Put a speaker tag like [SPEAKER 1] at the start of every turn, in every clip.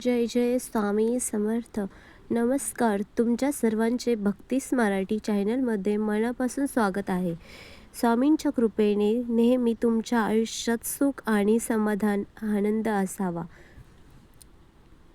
[SPEAKER 1] जय जय स्वामी समर्थ. नमस्कार. तुमच्या सर्वांचे भक्तीस मराठी चॅनलमध्ये मनापासून स्वागत आहे. स्वामींच्या कृपेने नेहमी तुमच्या आयुष्यात सुख आणि समाधान आनंद असावा.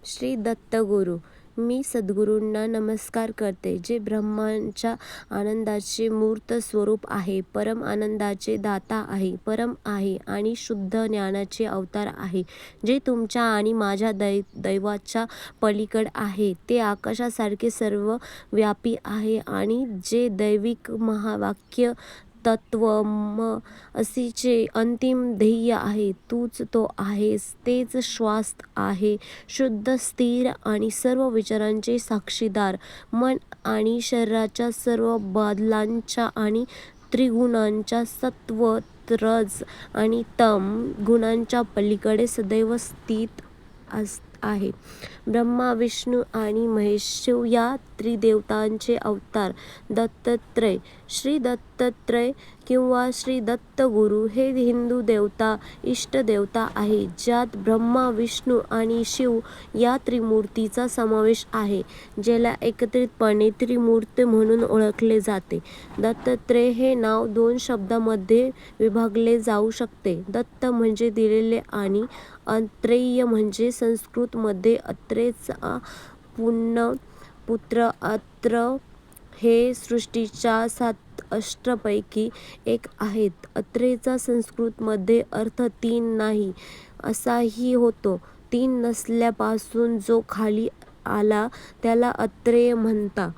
[SPEAKER 1] श्री दत्तगुरू. मी सद्गुरूंना नमस्कार करते जे ब्रह्मांच्या आनंदाचे मूर्त स्वरूप आहे परम आनंदाचे दाता आहे परम आहे आणि शुद्ध ज्ञानाचे अवतार आहे जे तुमच्या आणि माझ्या दै दैवाच्या पलीकड आहे. ते आकाशासारखे सर्व व्यापी आहे आणि जे दैविक महावाक्य तत्व म असीचे अंतिम ध्येय आहे. तूच तो आहेस तेच श्वास आहे. शुद्ध स्थिर आणि सर्व विचारांचे साक्षीदार. मन आणि शरीराच्या सर्व बदलांच्या आणि त्रिगुणांच्या सत्व रज आणि तम गुणांच्या पलीकडे सदैव स्थित अस आहे. ब्रह्मा विष्णू आणि महेश शिव या त्रिदेवतांचे अवतार. दत्तत्रय. श्री दत्तत्रय किंवा श्री दत्तगुरू हे हिंदू देवता इष्टदेवता आहे ज्यात ब्रह्मा विष्णू आणि शिव या त्रिमूर्तीचा समावेश आहे ज्याला एकत्रितपणे त्रिमूर्ती म्हणून ओळखले जाते. दत्तत्रय हे नाव दोन शब्दांमध्ये विभागले जाऊ शकते. दत्त म्हणजे दिलेले आणि अत्रेय म्हणजे संस्कृतमध्ये अत्रेचा पूर्ण पुत्र अत्र हे सृष्टीच्या सात अष्टपैकी एक आहेत. अत्रेचा संस्कृतमध्ये अर्थ तीन नाही असाही होतो. तीन नसल्यापासून जो खाली आला त्याला अत्रेय म्हणता.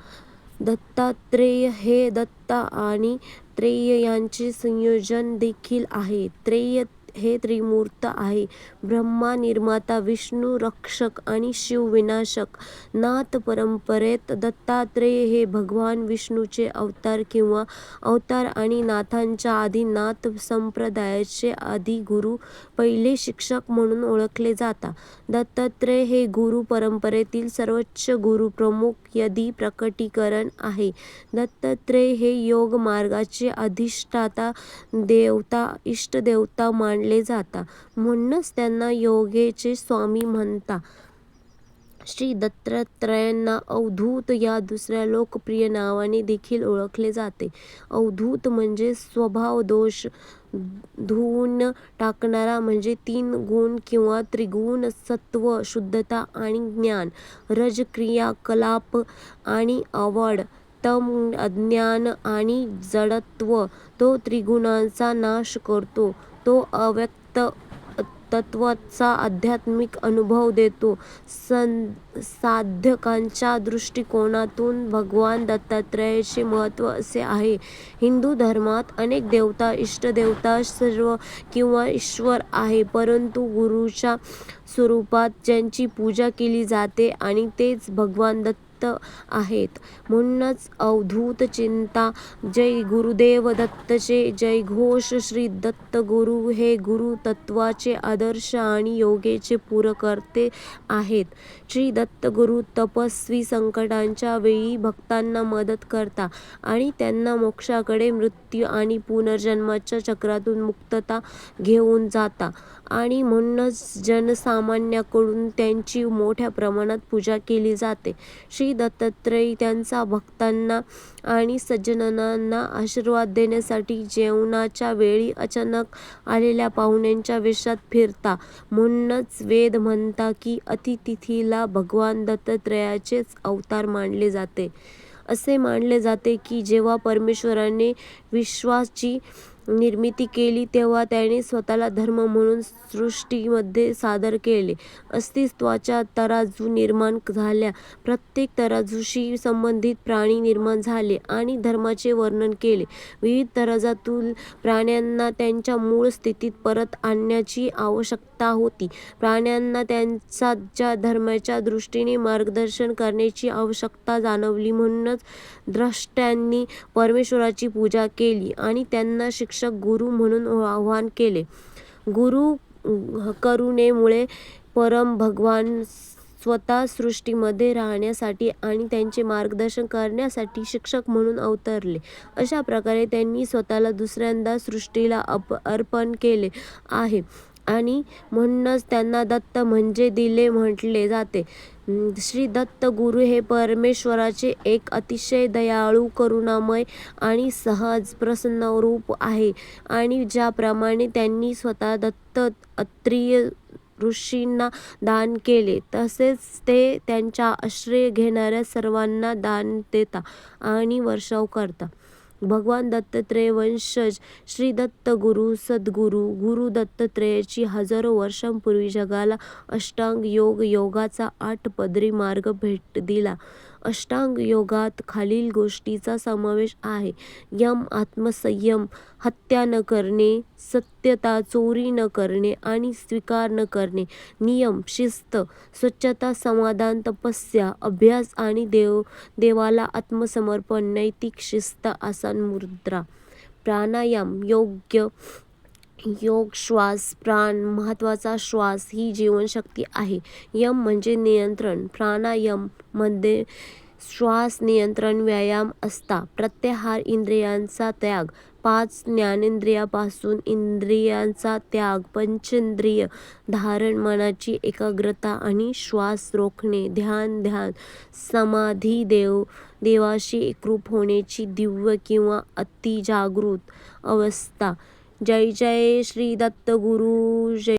[SPEAKER 1] दत्तात्रेय हे दत्ता आणि त्रेय यांचे संयोजन देखील आहे. त्रेय हे त्रिमूर्त आहे. ब्रह्मा निर्माता विष्णू रक्षक आणि शिव विनाशक. नाथ परंपरेत दत्तात्रेय हे भगवान विष्णूचे अवतार किंवा अवतार आणि नाथांच्या आधी नाथ संप्रदायाचे आधी गुरु पहिले शिक्षक म्हणून ओळखले जातात. दत्तात्रेय हे गुरु परंपरेतील सर्वोच्च गुरु प्रमुख यदी प्रकटीकरण आहे. दत्तात्रेय हे योग मार्गाचे अधिष्ठाता देवता इष्टदेवता मान मानले जातात म्हणूनच त्यांना योगेचे स्वामी म्हणतात श्री दत्तात्रयांना अवधूत या दुसऱ्या लोकप्रिय नावाने देखील ओळखले जाते. अवधूत म्हणजे स्वभाव दोष धुवून टाकणारा म्हणजे तीन गुण किंवा त्रिगुण सत्व शुद्धता आणि ज्ञान रज क्रियाकलाप आणि आवड तम अज्ञान आणि जडत्व. तो त्रिगुणांचा नाश करतो. तो अव्यक्त तत्वाचा आध्यात्मिक अनुभव देतो. सं साधकांच्या दृष्टिकोनातून भगवान दत्तात्रयाचे महत्त्व असे आहे. हिंदू धर्मात अनेक देवता इष्टदेवता सर्व किंवा ईश्वर आहे परंतु गुरुच्या स्वरूपात ज्यांची पूजा केली जाते आणि तेच भगवान दत्त आहेत. म्हणूनच अवधूत चिंता जय गुरुदेव दत्तचे जय घोष श्री दत्त गुरु हे गुरु तत्वाचे आदर्श आणि योगेचे पूरकर्ते आहेत. श्री दत्त गुरु तपस्वी संकटांच्या वेळी भक्तांना मदत करता आणि त्यांना मोक्षाकडे मृत्यू आणि पुनर्जन्माच्या चक्रातून मुक्तता घेऊन जाता आणि म्हणूनच जनसामान्याकडून त्यांची मोठ्या प्रमाणात पूजा केली जाते. श्री दत्तात्रय त्यांचा भक्तांना आणि सज्जनांना आशीर्वाद देण्यासाठी जेवणाच्या वेळी अचानक आलेल्या पाहुण्यांच्या वेशात फिरता. म्हणूनच वेद म्हणता की अतिथिला भगवान दत्तात्रयाचेच अवतार मानले जाते. असे मानले जाते की जेव्हा परमेश्वराने विश्वाची निर्मिती केली तेव्हा त्याने स्वतःला धर्म म्हणून सृष्टीमध्ये सादर केले. अस्तित्वाच्या तराजू निर्माण झाल्या. प्रत्येक तराजूशी संबंधित प्राणी निर्माण झाले आणि धर्माचे वर्णन केले. विविध तराजातून प्राण्यांना त्यांच्या मूळ स्थितीत परत आणण्याची आवश्यकता होती. प्राण्यांना त्यांचा ज्या धर्माच्या दृष्टीने मार्गदर्शन करण्याची आवश्यकता जाणवली म्हणूनच द्रष्ट्यांनी परमेश्वराची पूजा केली आणि त्यांना शिक्षक गुरु म्हणून आवाहन केले. गुरु करुणेमुळे परम भगवान स्वतः सृष्टीमध्ये राहण्यासाठी आणि त्यांचे मार्गदर्शन करण्यासाठी शिक्षक म्हणून अवतरले. अशा प्रकारे त्यांनी स्वतःला दुसऱ्यांदा सृष्टीला अप अर्पण केले आहे. आणि म्हणूनच त्यांना दत्त म्हणजे दिले म्हटले जाते. श्री दत्त गुरु हे परमेश्वराचे एक अतिशय दयाळू करुणामय आणि सहज प्रसन्न रूप आहे. आणि ज्याप्रमाणे त्यांनी स्वतः दत्त अत्रिय ऋषींना दान केले तसेच ते त्यांच्या आश्रय घेणाऱ्या सर्वांना दान देता आणि वर्षाव करता. भगवान दत्तात्रेय वंशज श्री दत्त गुरु सद्गुरू गुरु दत्तात्रेयाची हजारो वर्षांपूर्वी जगाला अष्टांग योग योगाचा आठ पदरी मार्ग भेट दिला. अष्टांग योगात खालील गोष्टीचा समावेश आहे. यम आत्मसंयम हत्या न करणे सत्यता चोरी न करणे आणि स्वीकार न करणे. नियम शिस्त स्वच्छता समाधान तपस्या अभ्यास आणि देव देवाला आत्मसमर्पण नैतिक शिस्त आसन मुद्रा. प्राणायाम योग्य योग श्वास प्राण महत्त्वाचा श्वास ही जीवनशक्ती आहे. यम म्हणजे नियंत्रण. प्राणायाममध्ये श्वास नियंत्रण व्यायाम असता. प्रत्याहार इंद्रियांचा त्याग. पाच ज्ञानेंद्रियापासून इंद्रियांचा त्याग पंचेंद्रिय धारण मनाची एकाग्रता आणि श्वास रोखणे ध्यान ध्यान समाधी देव देवाशी एकरूप होण्याची दिव्य किंवा अतिजागृत अवस्था. जय जय श्री दत्त गुरु जय